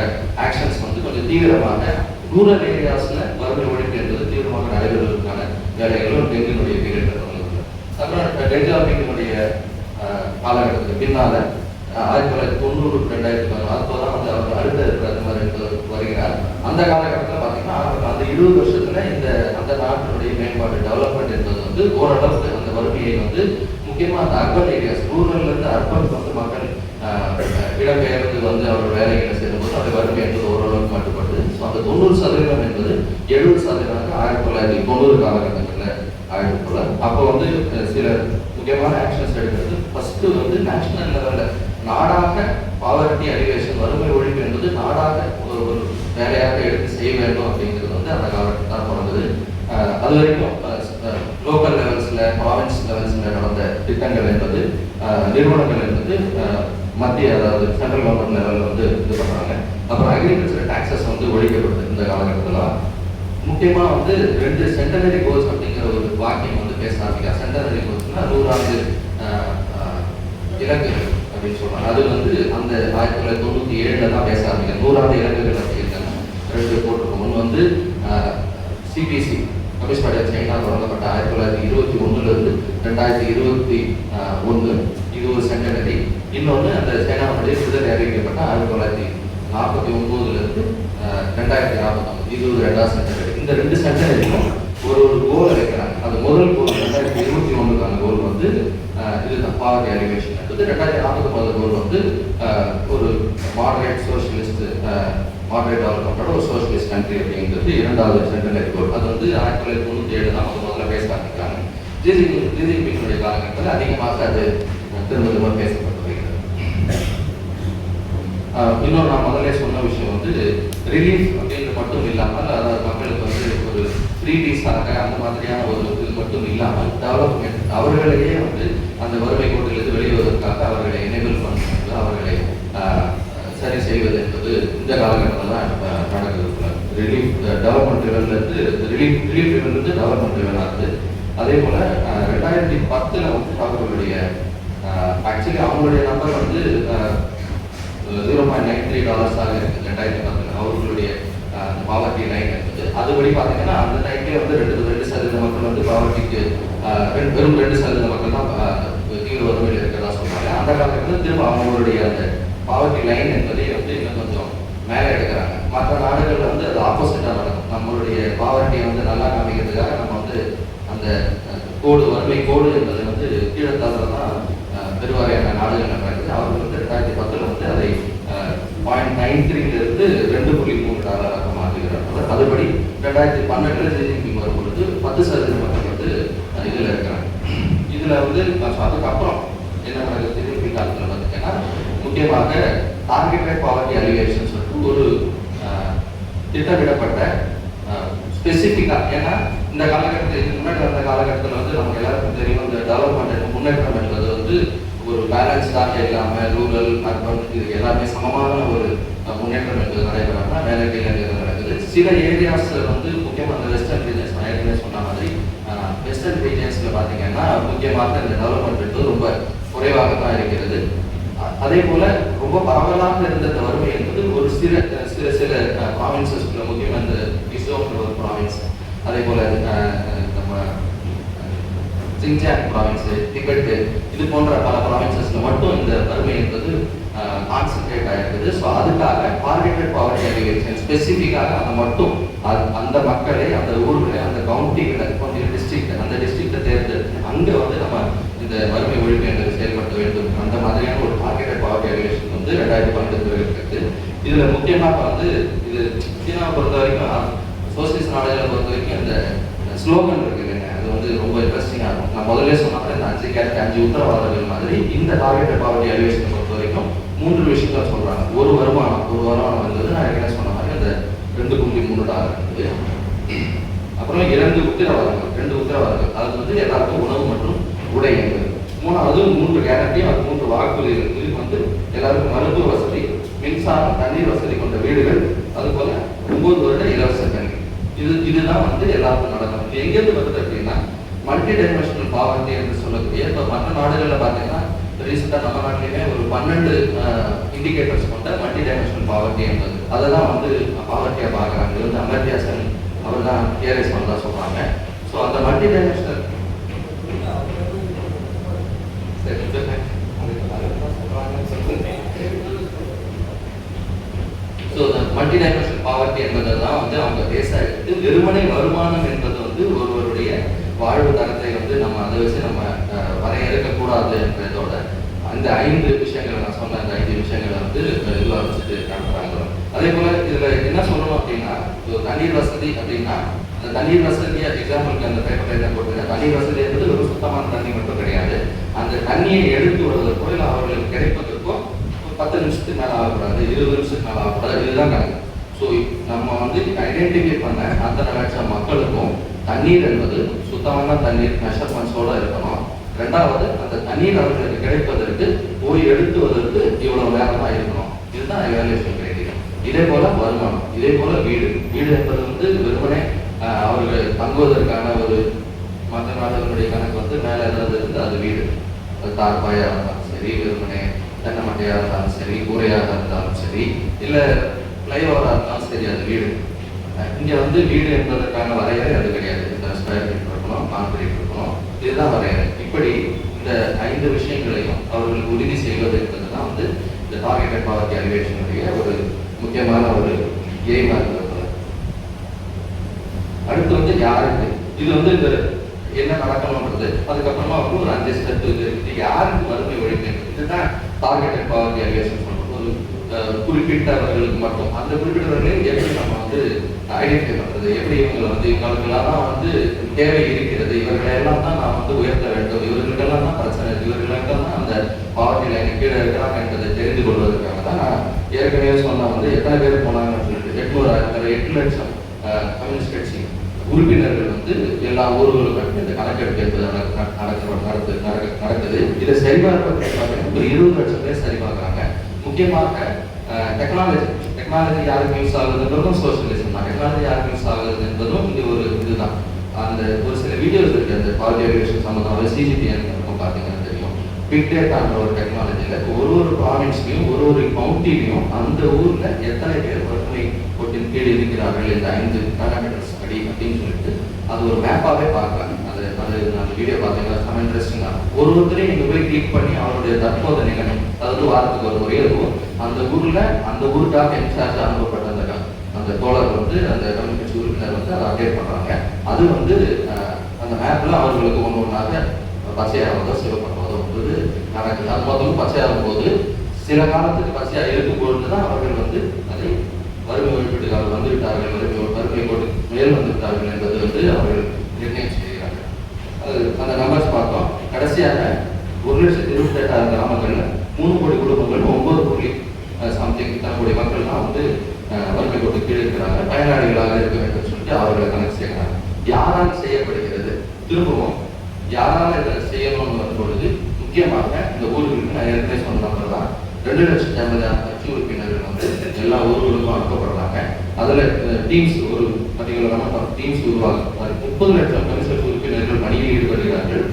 ஆக்ஷன்ஸ் வந்து கொஞ்சம் தீவிரமாக ரூரல் ஏரியாஸ்ல வறுமை ஒழிப்பு என்பது தீவிரமாக நடைபெறுவதற்கான வேலைகளும் டெங்குனுடைய பீரியட் தொடங்குது டெங்கு டெல்லி காலகட்டத்துக்கு பின்னால் ஆயிரத்தி தொள்ளாயிரத்தி தொண்ணூறு ரெண்டாயிரத்தி பதினொன்று அப்போதான் வந்து அவர் அடுத்த பிரதமர் வருகிறார் அந்த காலகட்டத்தில் பார்த்தீங்கன்னா அந்த இருபது வருஷத்தில் இந்த அந்த நாட்டினுடைய மேம்பாடு டெவலப்மெண்ட் என்பது வந்து ஓரளவுக்கு அந்த வறுமையை வந்து முக்கியமாக அந்த அர்பன் ஏரியாஸ் ரூரல்லேருந்து அர்பன் வந்து மக்கள் இடம்பெயர்ந்து வந்து அவர் வேலைகளை செய்யும்போது அந்த வறுமை என்பது ஓரளவுக்கு மட்டுப்பட்டு ஸோ அந்த தொண்ணூறு சதவீதம் என்பது எழுபது சதவீதம் ஆயிரத்தி தொள்ளாயிரத்தி தொண்ணூறு காலகட்டத்தில் ஆயிரத்தி தொள்ளாயிரத்தி அப்போ வந்து சில முக்கியமான ஆக்ஷன்ஸ் எடுக்கிறது ஃபஸ்ட்டு வந்து நேஷனல் லெவலில் நாடாக பாவர்ட்டி அலிவேஷன் வறுமை ஒழிப்பு என்பது நாடாக ஒரு ஒரு வேலையாக எடுத்து செய்ய வேண்டும் அப்படிங்கிறது வந்து அந்த காலகட்டத்தில் தான் பிறந்தது அது வரைக்கும் லோக்கல் லெவல்ஸில் ப்ராவின்ஸ் லெவல்ஸில் நடந்த திட்டங்கள் என்பது நிறுவனங்கள் என்பது மத்திய அதாவது சென்ட்ரல் கவர்மெண்ட் லெவலில் வந்து இது பண்ணுறாங்க அப்புறம் அக்ரிகல்ச்சர் டாக்ஸஸ் வந்து ஒழிக்கப்படுது இந்த காலகட்டத்தில். முக்கியமாக வந்து ரெண்டு சென்டனரி கோல்ஸ் அப்படிங்கிற ஒரு வாக்கியம் வந்து பேச ஆரம்பிக்கா சென்டனரி கோல்ஸ்னா நூறாண்டு இலக்குகள். அப்படின்னு சொல்றாங்க. அது வந்து அந்த ஆயிரத்தி தொள்ளாயிரத்தி தொண்ணூத்தி ஏழுல தான் பேச ஆரம்பிக்கிறேன் நூறாண்டு இலக்குகள் அப்படிங்கிறாங்க ரெண்டு போட்டிருக்கோம். ஒன்று வந்து CPC communist party of China தொடங்கப்பட்ட ஆயிரத்தி தொள்ளாயிரத்தி இருபத்தி ஒண்ணுல இருந்து ரெண்டாயிரத்தி இருபத்தி ஒன்று இது ஒரு சென்டனரி இன்னொன்று அந்த சைனாவுடைய சிதறி அறிவிக்கப்பட்ட ஆயிரத்தி தொள்ளாயிரத்தி நாற்பத்தி ஒன்பதுல இருந்து ரெண்டாயிரத்தி நாற்பத்தி இது ஒரு ரெண்டாவது சென்டனரி இந்த ரெண்டு சென்டனரிக்கும் ஒரு ஒரு கோல் வைக்கிறாங்க அது முதல் கோல் ரெண்டாயிரத்தி இருபத்தி ஒன்றுக்கான கோல் வந்து இதுதான். பாவர்ட்டி அலிவேஷன் அடுத்து ரெண்டாயிரத்தி நாற்பத்தி ஒன்பது வந்து ஒரு மாடரேட் சோஷியலிஸ்ட் மாடரேட் பண்ணுற ஒரு சோஷியலிஸ்ட் கண்ட்ரி அப்படிங்கிறது இரண்டாவது சென்டனரி கோல் அது வந்து ஆயிரத்தி தொள்ளாயிரத்தி தொண்ணூத்தி ஏழு தான் முதல்ல பேச ஆரம்பிக்கிறாங்க ஜிஜி ஜிஜிபியினுடைய காலகட்டத்தில் அதிகமாக அது திரும்ப திரும்ப பேசப்பட்டு வருகிறது. இன்னொரு நான் முதல்ல சொன்ன விஷயம் வந்து ரிலீஃப் அப்படின்னு மட்டும் இல்லாமல் அதாவது மக்களுக்கு வந்து ஒரு ஃப்ரீ அந்த மாதிரியான ஒரு இது மட்டும் இல்லாமல் டெவலப்மெண்ட் அவர்களையே வந்து அந்த வறுமை கோட்டிலிருந்து வெளியுவதற்காக அவர்களை எனேபிள் பண்ணுறது அவர்களை சரி செய்வது என்பது இந்த காலகட்டத்தில் தான் நடக்குது ரிலீஃப் டெவலப்மெண்ட் லெவல்லேருந்து ரிலீஃப் ரிலீஃப் லெவல்லேருந்து டெவலப்மெண்ட் லெவல் ஆகுது அதே போல் ரெண்டாயிரத்தி பத்தில் வந்து அவர்களுடைய ஆக்சுவலி அவங்களுடைய நம்பர் வந்து ஜீரோ பாயிண்ட் நைன் த்ரீ டாலர்ஸாக இருக்குது ரெண்டாயிரத்தி பத்தில் அவர்களுடைய பாவர்ட்டி லைன் இருக்குது. அதுபடி பார்த்தீங்கன்னா அந்த டைம்லேயே வந்து ரெண்டு ரெண்டு சதவீத மக்கள் வந்து பாவர்ட்டிக்கு வெறும் ரெண்டு சதவீத மக்கள் தான் தீவிர வறுமையில் இருக்கிறதா சொல்கிறாங்க அந்த காலகட்டத்தில் திரும்ப அவங்களுடைய அந்த பாவர்ட்டி லைன் என்பதை வந்து இன்னும் கொஞ்சம் மேலே எடுக்கிறாங்க. மற்ற நாடுகளில் வந்து அது ஆப்போசிட்டாக நடக்கும். நம்மளுடைய பாவர்ட்டியை வந்து நல்லா காமிக்கிறதுக்காக நம்ம வந்து அந்த கோடு வறுமை கோடு என்பது வந்து கீழே தான் பெருவாரியான நாடுகள் நடக்குது அவர்கள் வந்து ரெண்டாயிரத்தி பத்தில் வந்து அதை பாயிண்ட் நைன் த்ரீலேருந்து ரெண்டு புள்ளி மூணு ரெண்டாயிரத்தி பன்னெண்டில் ஜிடிபி வரும்பொழுது பத்து சதவீதம் மக்கள் வந்து இதில் இருக்கிறாங்க இதில் வந்து நான் அதுக்கப்புறம் என்ன நடக்குது திருப்பி காலத்தில் பார்த்தீங்கன்னா முக்கியமாக டார்கெட்டட் பாவர்ட்டி அலிவேஷன் சொல்லிட்டு ஒரு திட்டமிடப்பட்ட ஸ்பெசிஃபிக்காக ஏன்னா இந்த காலகட்டத்தில் முன்னாடி வந்த காலகட்டத்தில் வந்து நமக்கு எல்லாருக்கும் தெரியும் இந்த டெவலப்மெண்ட் முன்னேற்றம் என்பது வந்து ஒரு பேலன்ஸ்டாக இல்லாமல் ரூரல் அர்பன் இது எல்லாமே சமமான ஒரு முன்னேற்றம் என்பது நடைபெறாமல் வேலை கையில் சில ஏரியாஸ் வந்து முக்கியமாக இந்த வெஸ்டர்ன் ரீஜன்ஸ் நான் ஏற்கனவே சொன்ன மாதிரி வெஸ்டர்ன் ரீஜன்ஸில் பார்த்தீங்கன்னா முக்கியமாக இந்த டெவலப்மெண்ட் என்பது ரொம்ப குறைவாக தான் இருக்கிறது. அதே போல் ரொம்ப பரவலாக இருந்த இந்த வறுமை என்பது ஒரு சில சில சில ப்ராவின்சஸ்க்குள்ள முக்கியமாக இந்த மிசோன்ற ஒரு ப்ராவின்ஸ் அதே போல் நம்ம சிங்ஜாங் ப்ராவின்ஸு டிபெட் இது போன்ற பல ப்ராவின்சஸில் மட்டும் இந்த வறுமை என்பது அதுக்காக டார்கெட்டட் பாவர்ட்டி அலிகேஷன் ஸ்பெசிஃபிக்காக அதை மட்டும் அது- அந்த மக்களை அந்த ஊர்களை அந்த கவுண்டிகளை கொஞ்சம் டிஸ்ட்ரிக்ட் அந்த டிஸ்ட்ரிக்டை தேர்ந்தெடுத்து அங்கே வந்து நம்ம இந்த வறுமை ஒழிப்பு என்று செயல்படுத்த வேண்டும். அந்த மாதிரியான ஒரு டார்கெட்டட் பாவர்ட்டி அலிகேஷன் வந்து ரெண்டாயிரத்தி பன்னெண்டு இருக்குது. இதில் முக்கியமாக வந்து இது சீனாவை பொறுத்த வரைக்கும் சோசியலிஸ்ட் நாடுகளை பொறுத்த வரைக்கும் இந்த ஸ்லோகன் இருக்கு இல்லைங்க. அது வந்து ரொம்ப இன்ட்ரெஸ்டிங்காக இருக்கும். நான் முதல்ல சொன்ன இந்த அஞ்சு கேரக்டர் அஞ்சு உத்தரவாதங்கள் மாதிரி இந்த டார்கெட்டட் பாவர்ட்டி அலிவேஷனை பொறுத்த வரைக்கும் மூன்று விஷயங்கள் சொல்றாங்க. ஒரு வருமானம் ஒரு வருமானம் என்பது நான் என்ன சொன்ன மாதிரி அந்த ரெண்டு புள்ளி மூணு டாலர் இருக்குது அப்புறம் இரண்டு உத்திரவாதங்கள் ரெண்டு உத்தரவாதங்கள். அது வந்து எல்லாருக்கும் உணவு மற்றும் உடை என்பது. மூணாவது மூன்று கேரண்டி அது மூன்று வாக்குறுதிகள் இது வந்து எல்லாருக்கும் மருத்துவ வசதி மின்சாரம் தண்ணீர் வசதி கொண்ட வீடுகள் அது போல ஒன்பது வருட இலவச கல்வி இது இதுதான் வந்து எல்லாருக்கும் நடக்கும். எங்கேருந்து வருது அப்படின்னா மல்டி டைமென்ஷனல் பாவர்ட்டி என்று சொல்லக்கூடிய இப்போ மற்ற நாடுகளில் பார்த்தீங்கன்னா ரீசெண்டாக நம்ம நாட்டிலேயுமே ஒரு பன்னெண்டு இண்டிகேட்டர்ஸ் கொண்ட மல்டி டைமென்ஷனல் பாவர்ட்டி என்பது. அதை தான் வந்து பாவர்ட்டியாக பார்க்குறாங்க. இது வந்து அமர்த்தியா சென் அவர் தான் கேஆர்எஸ் பண்ணதா சொல்கிறாங்க ஸோ அந்த மல்டி டைமென்ஷனல் ஸோ இந்த மல்டி டைமென்ஷனல் பாவர்ட்டி என்பதை தான் வந்து அவங்க பேச எடுத்து வெறுமனை வருமானம் என்பது வந்து ஒருவருடைய வாழ்வு தரத்தை வந்து நம்ம அதை வச்சு நம்ம வரையறுக்கக்கூடாது என்றதோட அந்த ஐந்து விஷயங்களை நான் சொன்ன அந்த ஐந்து விஷயங்களை வந்து அஹ், வச்சுட்டு காட்டுறாங்க அதே போல இதுல என்ன சொல்லணும் அப்படின்னா தண்ணீர் வசதி அப்படின்னா அந்த தண்ணீர் வசதி எக்ஸாம்பிளுக்கு அந்த பேப்பர் என்ன போட்டுருங்க தண்ணீர் வசதி என்பது ஒரு சுத்தமான தண்ணி மட்டும் கிடையாது. அந்த தண்ணியை எடுத்து வருவதற்கோ இல்லை அவர்களுக்கு கிடைப்பதற்கோ ஒரு பத்து நிமிஷத்துக்கு மேலே ஆகக்கூடாது இருபது நிமிஷத்துக்கு மேலே ஆகக்கூடாது. இதுதான் கணக்கு. ஸோ நம்ம வந்து ஐடென்டிஃபை பண்ண அத்தனை லட்சம் மக்களுக்கும் தண்ணீர் என்பது சுத்தமான தண்ணீர் மெஷர்மெண்ட்ஸோட இருக்கணும். ரெண்டாவது அந்த தண்ணீர் அவர்களுக்கு கிடைப்பதற்கு போய் எடுத்துவதற்கு இவ்வளவு நேரம் இருக்கணும். இதுதான் எவாலுவேஷன் கிரைடீரியா இதே போல வருமானம் இதே போல வீடு. வீடு என்பது வந்து வெறுமனே அவர்கள் தங்குவதற்கான ஒரு மற்ற நாடுகளுடைய கணக்கு வந்து மேலே ஏதாவது இருந்து அது வீடு. அது தார்பாயாக இருந்தாலும் சரி வெறுமனே தென்னை மட்டையாக இருந்தாலும் சரி கூரையாக இருந்தாலும் சரி இல்லை ஃப்ளைஓவராக இருந்தாலும் சரி அது வீடு. இங்க வந்து வீடு என்பதற்கான வரையறை அது கிடையாது. இந்த ஸ்கொயர் ஃபீட் இதுதான் வரையறை. இப்படி இந்த ஐந்து விஷயங்களையும் அவர்கள் உறுதி செய்வது என்பது தான் வந்து இந்த டார்கெட் பாவர்ட்டி அலிவேஷனுடைய ஒரு முக்கியமான ஒரு கேமா இருக்கிறது அடுத்து வந்து யாருக்கு? இது வந்து இந்த என்ன நடக்கணும்ன்றது. அதுக்கப்புறமா வந்து ஒரு அஞ்சு ஸ்டெப் இது. யாருக்கு வறுமை ஒழிப்பு? இதுதான் டார்கெட் பாவர்ட்டி அலிவேஷன் சொல்றோம் குறிப்பிட்டவர்களுக்கு மட்டும். அந்த குறிப்பிட்டவர்களையும் எப்படி நம்ம வந்து ஐடென்டிஃபை பண்றது? எப்படி இவங்களை வந்து இவங்களுக்கெல்லாம் தான் வந்து தேவை இருக்கிறது? இவர்களெல்லாம் தான் நான் வந்து உயர்த்த வேண்டும். இவர்களுக்கெல்லாம் தான் பிரச்சனை இருக்கு. இவர்களுக்கெல்லாம் தான் அந்த பாவர்ட்டி லைன் கீழே இருக்கிறாங்க என்பதை தெரிந்து கொள்வதற்காக தான் நான் ஏற்கனவே சொன்ன வந்து எத்தனை பேர் போனாங்கன்னு சொல்லிட்டு எட்நூறு எட்டு லட்சம் கம்யூனிஸ்ட் கட்சி உறுப்பினர்கள் வந்து எல்லா ஊர்களுக்கும் இந்த கணக்கெடுப்பு என்பது நடக்க- நடக்க- நடத்து நடக்குது. இதை சரிபார்ப்பதற்கு ஒரு இருபது லட்சம் பேர் சரிபார்க்குறாங்க முக்கியமாக டெக்னாலஜி டெக்னாலஜி யாருக்கு யூஸ் ஆகுதுன்றதும் சோஷியலிசம் தான். டெக்னாலஜி யாருக்கு யூஸ் ஆகுது என்பதும் இது ஒரு இதுதான். அந்த ஒரு சில வீடியோஸ் இருக்கு. அந்த பாலியேஷன் சம்மந்தமாக சிஜிடிஎன் இருக்கும் பார்த்தீங்கன்னா தெரியும். பிக் டேட்டான்ற ஒரு டெக்னாலஜியில் ஒரு ஒரு ப்ராவின்ஸ்லையும் ஒரு ஒரு கவுண்டிலையும் அந்த ஊரில் எத்தனை பேர் வறுமை கோட்டின் கீழ் இருக்கிறார்கள் இந்த ஐந்து பேராமீட்டர்ஸ் அடி அப்படின்னு சொல்லிட்டு அது ஒரு மேப்பாகவே பார்க்கலாம். அது அது அந்த வீடியோ பார்த்தீங்கன்னா செம்ம இன்ட்ரெஸ்டிங்காக ஒரு ஒருத்தரையும் நீங்கள் போய் கிளிக் பண்ணி அவருடைய தற்போத நிலைமை அதாவது வாரத்துக்கு ஒரு முறையே இருக்கும். அந்த ஊரில் அந்த ஊருக்காக இன்சார்ஜ் அனுப்பப்பட்ட அந்த அந்த தோழர் வந்து அந்த கம்யூனிட்டி உறுப்பினர் வந்து அதை அப்டேட் பண்ணுறாங்க அது வந்து அந்த மேப்பில் அவர்களுக்கு ஒன்று ஒன்றாக பச்சையாகிறதோ சிவப்படுறதோ வந்து நடக்குது. அது மொத்தமும் பச்சையாகும் போது சில காலத்துக்கு பச்சையாக இருக்கும் பொழுது தான் அவர்கள் வந்து அதை வறுமை ஒழிப்பீட்டுக்காக வந்து விட்டார்கள் வறுமை வறுமை மேல் வந்து விட்டார்கள் என்பது வந்து அவர்கள் அந்த நம்பர்ஸ் பார்த்தோம். கடைசியாக ஒரு லட்சத்தி இருபத்தி எட்டாயிரம் கிராமங்கள்ல மூணு கோடி குடும்பங்கள் ஒன்பது கோடி சம்திங் இத்தனை கோடி மக்கள் தான் வந்து வறுமை கொண்டு கீழே இருக்கிறாங்க. பயனாளிகளாக இருக்க வேண்டும் சொல்லிட்டு அவர்களை கணக்கு செய்கிறாங்க. யாரால் செய்யப்படுகிறது? திரும்பவும் யாரால இதை செய்யணும்னு வரும் பொழுது முக்கியமாக இந்த ஊர்களுக்கு நான் ஏற்கனவே சொன்ன தான். ரெண்டு லட்சத்தி ஐம்பதாயிரம் கட்சி உறுப்பினர்கள் வந்து எல்லா ஊர்களுக்கும் அனுப்பப்படுறாங்க. அதுல டீம்ஸ் ஒரு பர்டிகுலரான டீம்ஸ் உருவாக முப்பது லட்சம் கமிஷன் உறுப்பினர்கள் பணியில் ஈடுபடுகிறார்கள்.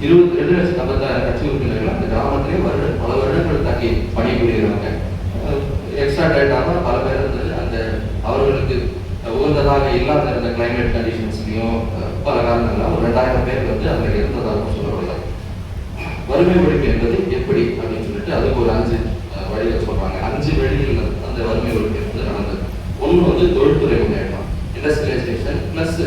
இருபத்தி ரெண்டு லட்சத்தி ஐம்பத்தாயிரம் கட்சி உறுப்பினர்கள் அந்த கிராமத்திலே வருட பல வருடங்கள் தாக்கி பணிபுரிகிறாங்க. எக்ஸ்ட்ரா டேட்டாக பல பேர் வந்து அந்த அவர்களுக்கு உகந்ததாக இல்லாத இருந்த கிளைமேட் கண்டிஷன்ஸ்லையும் பல காரணங்களாக ஒரு ரெண்டாயிரம் பேர் வந்து அதில் இருந்ததாகவும் சொல்லப்படுது. வறுமை ஒழிப்பு என்பது எப்படி அப்படின்னு சொல்லிட்டு அதுக்கு ஒரு அஞ்சு அஹ், வழிகள் சொல்றாங்க. அஞ்சு வழிகள் அந்த வறுமை ஒழிப்பு என்பது நடந்தது. ஒன்று வந்து தொழில்துறை முன்னேற்றம் இண்டஸ்ட்ரியலைசேஷன் பிளஸ்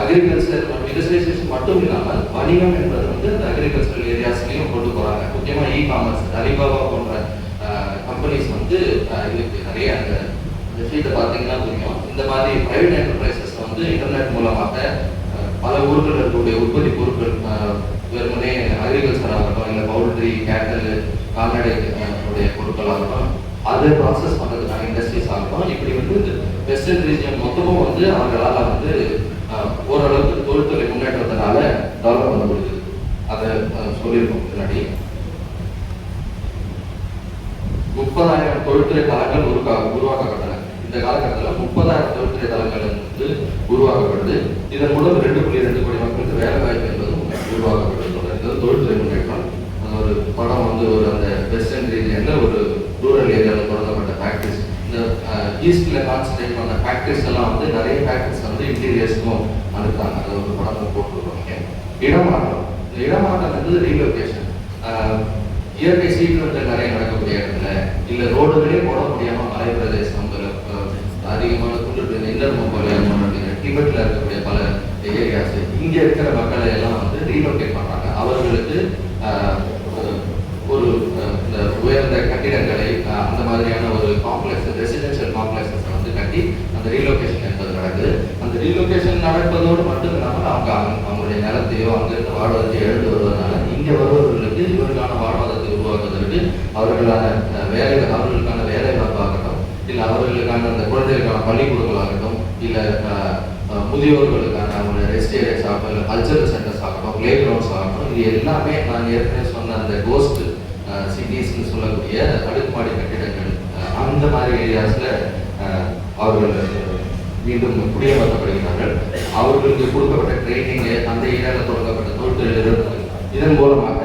அக்ரிகல்ச்சர் இண்டஸ்ட்ரியலைசேஷன் மட்டும் இல்லாமல் வணிகம் என்பது வந்து அந்த அக்ரிகல்ச்சரல் ஏரியாஸ்லையும் கொண்டு போறாங்க. முக்கியமாக இ காமர்ஸ் அலிபாபா போன்ற கம்பெனிஸ் வந்து இதுக்கு நிறைய அந்த இந்த பார்த்தீங்கன்னா தெரியும் இந்த மாதிரி பிரைவேட் என்டர்பிரைசஸ் வந்து இன்டர்நெட் மூலமாக பல ஊர்களில் இருக்கக்கூடிய உற்பத்தி பொருட்கள் வெறுமனே அக்ரிகல்ச்சராக ஆகட்டும் இல்லை பவுல்ட்ரி கேட்டல் கால்நடை பொருட்களாக உடைய அதை ப்ராசஸ் பண்ணுறதுக்கான இண்டஸ்ட்ரீஸ் ஆகட்டும் இப்படி வந்து வெஸ்டர்ன் ரீஜியன் மொத்தமும் வந்து அவங்களால வந்து அஹ், ஓரளவுக்கு தொழில்துறை முன்னேற்றத்தினால டெவலப் பண்ண முடியுது அதை அஹ், சொல்லியிருக்கோம் முன்னாடி முப்பதாயிரம் தொழில்துறை தளங்கள் உருவா உருவாக்கப்பட்டன இந்த காலகட்டத்தில் முப்பதாயிரம் தொழில்துறை தளங்கள் வந்து உருவாக்கப்படுது. இதன் மூலம் ரெண்டு புள்ளி ரெண்டு கோடி மக்களுக்கு வேலை வாய்ப்பு என்பதும் உருவாக்கப்பட்டு தொழில்துறை முன்னேற்றம் ஒரு படம் வந்து ஒரு அந்த வெஸ்டர்ன் ரீஜியன்ல ஒரு ரூரல் ஏரியாவில் தொடங்கப்பட்ட ஃபேக்ட்ரிஸ் இந்த ஈஸ்டில் கான்சன்ட்ரேட் பண்ண ஃபேக்ட்ரிஸ் எல்லாம் வந்து நிறைய ஃபேக்ட்ரிஸ் வந்து இன்டீரியர்ஸ்க்கும் அனுப்புறாங்க. அது ஒரு படம் போட்டுருக்காங்க இடமாற்றம் இந்த இடமாற்றம் வந்து ரீலொகேஷன் இயற்கை சீற்றங்கள் நிறைய நடக்கக்கூடிய இடத்துல இல்ல ரோடுகளே போட முடியாம மலை பிரதேசங்கள் அஹ், அதிகமான குண்டு இந்தர்மம் போல டிபெட்ல இருக்கக்கூடிய பல ஏரியாஸ் இங்க இருக்கிற மக்களை எல்லாம் வந்து ரீலோகேட் பண்றாங்க அவர்களுக்கு ஒரு- இந்த உயர்ந்த கட்டிடங்களை அந்த மாதிரியான ஒரு காம்ப்ளெக்ஸ் ரெசிடென்ஷியல் காம்ப்ளெக்ஸஸ் வந்து கட்டி அந்த ரீலோகேஷன் என்பது நடக்குது. அந்த ரீலோகேஷன் நடப்பதோடு மட்டும் இல்லாமல் அவங்க அவங்களுடைய நிலத்தையோ அங்கிருந்து வாழ்வதற்கு எழுந்து வருவதனால இங்க வருபவர்களுக்கு இவருக்கான வாழ்வாதாரத்தை உருவாக்குவதற்கு அவர்களான வேலை அவர்களுக்கான வேலை வாய்ப்பாகட்டும் இல்லை அவர்களுக்கான அந்த குழந்தைகளுக்கான பள்ளிக்கூடங்களாகட்டும் இல்லை அஹ், முதியோர்களுக்கான அவங்களுடைய ரெஸ்ட் ஏரியாஸ் ஆகட்டும் கல்ச்சரல் சென்டர் பிளே கிரவுண்ட்ஸ் ஆகட்டும் இது எல்லாமே நான் ஏற்கனவே சொன்ன அந்த கோஸ்ட் சிட்டிஸ்னு சொல்லக்கூடிய அடுக்குமாடி கட்டிடங்கள் அந்த மாதிரி ஏரியாஸ்ல அவர்கள் மீண்டும் குடியமர்த்தப்படுகிறார்கள். அவர்களுக்கு கொடுக்கப்பட்ட ட்ரைனிங் அந்த ஏரியாவில் தொடங்கப்பட்ட தொழில்கள் இதன் மூலமாக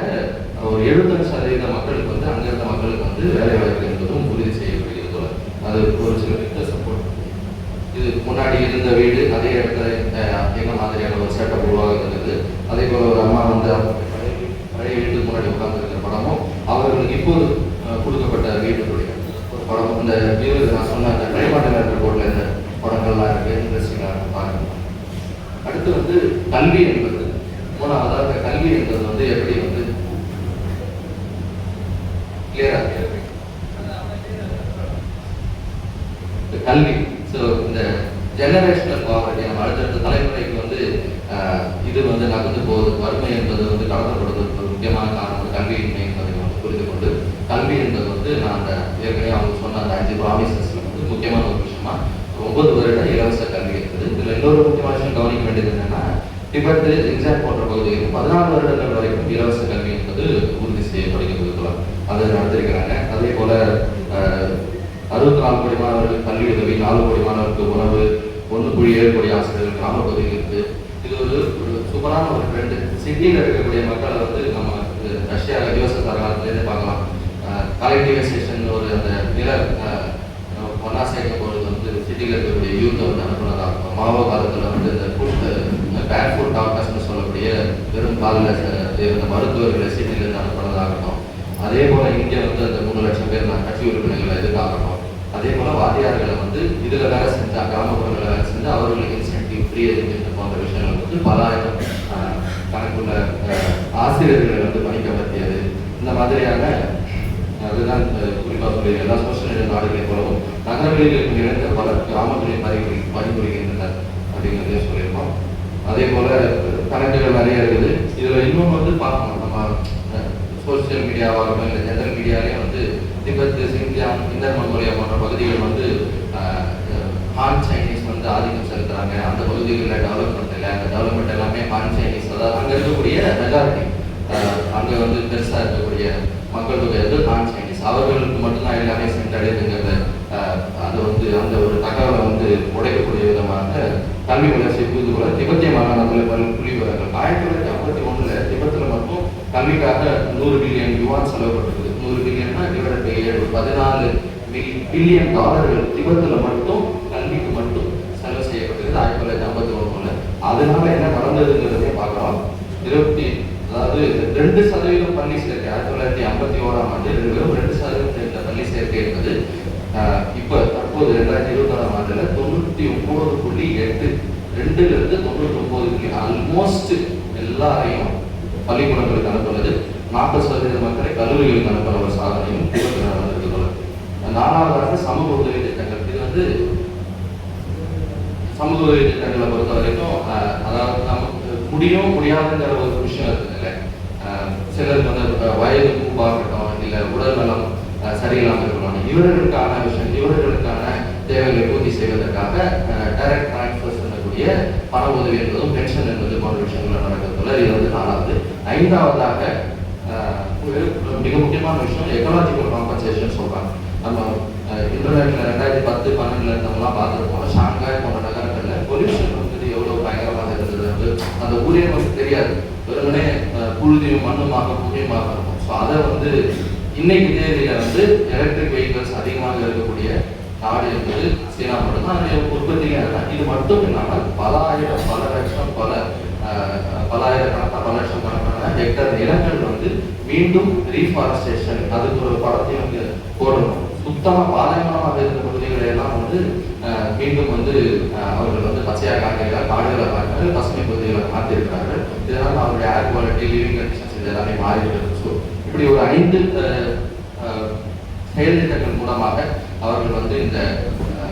ஒரு எழுபத்தஞ்சு சதவீத மக்களுக்கு வந்து அங்கிருந்த மக்களுக்கு வந்து வேலை வாய்ப்பு என்பதும் உறுதி செய்யப்படுகிறது அது ஒரு சில பேருக்கு சப்போர்ட் இது முன்னாடி இருந்த வீடு அதே இடத்துல என்ன மாதிரியான ஒரு செட்டப் உருவாகுகிறது அதே போல ஒரு அம்மா வந்து பழைய வீட்டுக்கு முன்னாடி உட்கார்ந்துருக்கிற படமும் அவர்களுக்கு இப்போது கொடுக்கப்பட்ட வீட்டுடைய ஒரு படம் இந்த இது நான் சொன்ன அந்த ட்ரைமாட்டில் நேரத்தில் போட்டில் இந்த படங்கள்லாம் இருக்கு. இன்ட்ரெஸ்டிங்காக இருக்கு பாருங்க. அடுத்து வந்து கல்வி என்பது. மூணாவதாக கல்வி என்பது வந்து எப்படி வந்து கிளியரா கல்வி. ஜெனரேஷனல் பாவர்ட்டி நம்ம அடுத்தடுத்த தலைமுறைக்கு வந்து இது வந்து நகர்ந்து போகுது வறுமை என்பது வந்து கடத்தப்படுவதற்கு ஒரு முக்கியமான காரணம் கல்வியின்மை என்பதை வந்து புரிந்து கொண்டு கல்வி என்பது வந்து நான் அந்த ஏற்கனவே அவங்க சொன்ன அந்த அஞ்சு ப்ராமிசஸ்ல வந்து முக்கியமான ஒரு விஷயமா ஒன்பது வருட இலவச கல்வி இருக்குது இதுல இன்னொரு முக்கியமான விஷயம் கவனிக்க வேண்டியது என்னன்னா டிபெட் எக்ஸாம் போன்ற பகுதிகளில் பதினாலு வருடங்கள் வரைக்கும் இலவச கல்வி என்பது உறுதி செய்யப்படுகிறது அதை நடத்திருக்கிறாங்க. அதே போல அறுபத்தி நாலு கோடி மாணவர்கள் கல்வி உதவி நாலு கோடி மாணவர்களுக்கு உணவு ஒன்று புள்ளி ஏழு கோடி ஆசிரியர்கள் கிராம பகுதியில் இருக்கு இது ஒரு ஒரு சூப்பரான ஒரு ட்ரெண்டு சிட்டியில் இருக்கக்கூடிய மக்களை வந்து நம்ம ரஷ்யாவில் ரஷ்யா யுஎஸ்எஸ்ஆர் காலத்துலேருந்து பார்க்கலாம். கலெக்டிவைசேஷன் ஒரு அந்த நில ஆஹ், சேர்க்க போகிறது வந்து சிட்டியில் இருக்கக்கூடிய யூத்தை வந்து அனுப்புனதாகட்டும் மாவோ காலத்தில் வந்து இந்த ஃபுட் பேட் ஃபுட் டாக்டர்ஸ்னு சொல்லக்கூடிய வெறும் காலில் இருந்த மருத்துவர்களை சிட்டியிலேருந்து அனுப்புனதாகட்டும். அதே போல் இங்கே வந்து அந்த மூணு லட்சம் பேர் நான் கட்சி உறுப்பினர்களை எதிர்பார்க்கணும் அதே போல வாத்தியார்களை வந்து இதுல வேலை செஞ்சா கிராமப்புறங்களில் வேலை செஞ்சால் அவர்களுக்கு இன்சென்டிவ் ஃப்ரீ எஜுகேஷன் போன்ற விஷயங்கள் வந்து பல ஆயிரம் கணக்குள்ள ஆசிரியர்களை வந்து பணிக்கமர்த்தியது இந்த மாதிரியான அதுதான் குறிப்பாக சொல்லி எல்லா சோஷியல் மீடியா நாடுகளை போலவும் நகரங்களில் நிறைந்த பல கிராமங்களில் பணிபுரி பணிபுரிகின்றனர் அப்படிங்கிறதையும் சொல்லியிருக்கோம். அதே போல கணக்குகள் நிறைய இருக்குது. இதுல இன்னும் வந்து பார்க்கணும். நம்ம சோசியல் மீடியாவாகட்டும் இல்லை ஜெனரல் மீடியாலேயே வந்து திபெத் சின்ஜியாங் இந்த மங்கோலியா போன்ற பகுதிகள் வந்து ஹான் சைனீஸ் வந்து ஆதிக்கம் செலுத்துறாங்க. அந்த பகுதிகளில் டெவலப்மெண்ட் இல்லை. அந்த டெவலப்மெண்ட் எல்லாமே ஹான் சைனீஸ் அதாவது அங்கே இருக்கக்கூடிய மெஜாரிட்டி அங்கே வந்து பெருசாக இருக்கக்கூடிய மக்கள் தொகை வந்து ஹான் சைனீஸ் அவர்களுக்கு மட்டும்தான் எல்லாமே சென்றடையுதுங்கிறத அது வந்து அந்த ஒரு தகவலை வந்து உடைக்கக்கூடிய விதமாக கல்வி வளர்ச்சி புரிந்து கொள்ள திபெத்திய மாகாணத்தில் பல புள்ளி விவரங்கள் ஆயிரத்தி தொள்ளாயிரத்தி ஐம்பத்தி ஒன்றில் திபத்தில் மட்டும் கல்விக்காக நூறு பில்லியன் யுவான் செலவுப்பட்டது நூறு பில்லியன்னா டிவைட் பை ஏழு பதினாலு பில்லியன் டாலர்கள் திபெத்தில் மட்டும் கல்விக்கு மட்டும் செலவு செய்யப்பட்டிருக்கு. ஆயிரத்தி தொள்ளாயிரத்தி ஐம்பத்தி ஒன்றுல அதனால என்ன நடந்ததுங்கிறதையும் பார்க்கலாம். இருபத்தி அதாவது ரெண்டு சதவீதம் பள்ளி சேர்க்கை ஆயிரத்தி தொள்ளாயிரத்தி ஐம்பத்தி ஓராம் ஆண்டு வெறும் ரெண்டு சதவீதம் பள்ளி சேர்க்கை என்பது இப்ப தற்போது ரெண்டாயிரத்தி இருபத்தாறாம் ஆண்டுல தொண்ணூத்தி ஒன்பது புள்ளி எட்டு ரெண்டுல இருந்து தொண்ணூத்தி ஒன்பது புள்ளி ஆல்மோஸ்ட் எல்லாரையும் பள்ளிக்கூடங்களுக்கு அனுப்புவது நாற்பது சதவீத மக்களை கல்லூரிகளுக்கு அனுப்புற ஒரு சாதனையும் நாலாவதாக சமூக உதவி திட்டங்கள். இது வந்து சமூக உதவி திட்டங்களை பொறுத்த வரைக்கும் அதாவது நமக்கு முடியும் முடியாதுங்கிற ஒரு விஷயம் இருக்குது இல்லை சிலருக்கு வந்து வயது மூப்பாகட்டும் இல்லை உடல் நலம் சரியில்லாமல் இருக்கணும் இவர்களுக்கான விஷயம் இவர்களுக்கான தேவைகளை பூர்த்தி செய்வதற்காக டைரக்ட் டிரான்ஸ்ஃபர்ஸ் பண்ணக்கூடிய பண உதவி என்பதும் பென்ஷன் என்பது போன்ற விஷயங்கள் நடக்கிறதுல இது வந்து நாலாவது. ஐந்தாவதாக மிக முக்கியமான விஷயம் எக்கலாஜிக்கல் காம்பன்சேஷன் சொல்றாங்க. நம்ம இன்டர்நெட்ல ரெண்டாயிரத்தி பத்து பன்னெண்டுல இருந்தவங்களாம் பார்த்துருப்போம். ஷாங்காய் போன்ற நகரங்கள்ல பொல்யூஷன் வந்து எவ்வளவு பயங்கரமாக இருந்தது வந்து அந்த ஊரே நமக்கு தெரியாது. வெறுமனே புழுதியும் மண்ணுமாக புகையுமாக இருக்கும். ஸோ அதை வந்து இன்னைக்கு தேதியில வந்து எலக்ட்ரிக் வெஹிக்கிள்ஸ் அதிகமாக இருக்கக்கூடிய நாடு என்பது சீனா மட்டும்தான். அது உற்பத்தியாக அதுதான் இது மட்டும் இல்லாமல் பல ஆயிரம் பல லட்சம் பல அஹ், பல ஆயிரக்கணக்கான பல லட்சம் கணக்கான ஹெக்டர் நிலங்கள் வந்து மீண்டும் ரீஃபாரஸ்டேஷன் அதுக்கு ஒரு படத்தையும் வந்து போடணும். சுத்தமாக பாதகமாக இருந்த பகுதிகளை எல்லாம் வந்து மீண்டும் வந்து அவர்கள் வந்து பச்சையாக காட்டுகிறார் காடுகளை காட்டுகிறார்கள் பசுமை பகுதிகளை மாற்றிருக்கிறார்கள் இதனால் அவருடைய ஏர் குவாலிட்டி லிவிங் கண்டிஷன்ஸ் இது எல்லாமே மாறி ஸோ இப்படி ஒரு ஐந்து செயல் திட்டங்கள் மூலமாக அவர்கள் வந்து இந்த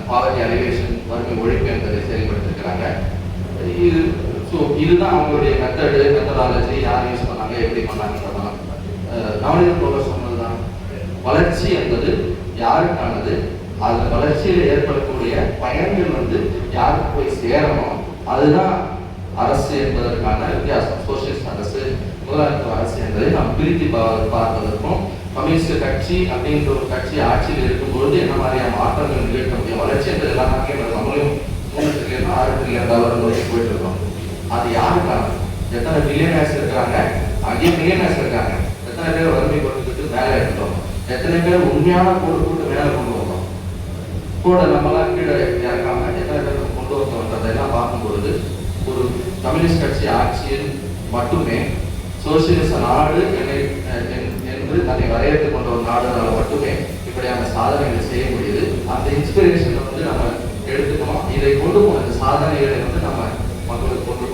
பாவர்ட்டி அலிவேஷன் வறுமை ஒழிப்பு என்பதை செயல்படுத்திருக்கிறாங்க. இது ஸோ இதுதான் அவங்களுடைய மெத்தடு மெத்தடாலஜி யார் யூஸ் பண்ணாங்க எப்படி பண்ணாங்கன்றதான் அஹ், நவநீத புரோகர் சொன்னதுதான். வளர்ச்சி என்பது யாருக்கானது? அந்த வளர்ச்சியில் ஏற்படக்கூடிய பயன்கள் வந்து யாருக்கு போய் சேரணும்? அதுதான் அரசு என்பதற்கான வித்தியாசம். சோசியலிஸ்ட் அரசு முதலாளித்துவ அரசு என்பதை நாம் பிரித்து பார்ப்பதற்கும் கம்யூனிஸ்ட் கட்சி அப்படின்ற ஒரு கட்சி ஆட்சியில் இருக்கும்பொழுது என்ன மாதிரியான மாற்றங்கள் நிகழ்த்த முடியும்? வளர்ச்சி என்பது எல்லா நாட்டையும் நம்மளையும் மூணு ட்ரில்லியன் ஆறு டாலர் வரைக்கும் போயிட்டு இருக்கோம். அது யாருக்கான எத்தனை பில்லியனர்ஸ் இருக்கிறாங்க? அங்கேயும் மில்லியனர்ஸ் இருக்காங்க எத்தனை பேர் வறுமை கொடுத்துட்டு மேலே எடுத்தோம் எத்தனை பேர் உண்மையான பொறுப்புக்கு மேலே கொண்டு வந்தோம் கூட நம்மலாம் கீழே இறக்காம எத்தனை பேர் கொண்டு வந்தோன்றதெல்லாம் பார்க்கும்பொழுது ஒரு கம்யூனிஸ்ட் கட்சி ஆட்சியில் மட்டுமே சோசியலிச நாடு என்னை- என்- என்று தன்னை வரையறுத்து கொண்ட ஒரு நாடுனால மட்டுமே இப்படியான சாதனைகளை செய்ய முடியுது. அந்த இன்ஸ்பிரேஷனை வந்து நம்ம எடுத்துக்கணும். இதை கொண்டு போன இந்த சாதனைகளை வந்து நம்ம மக்களுக்கு கொண்டு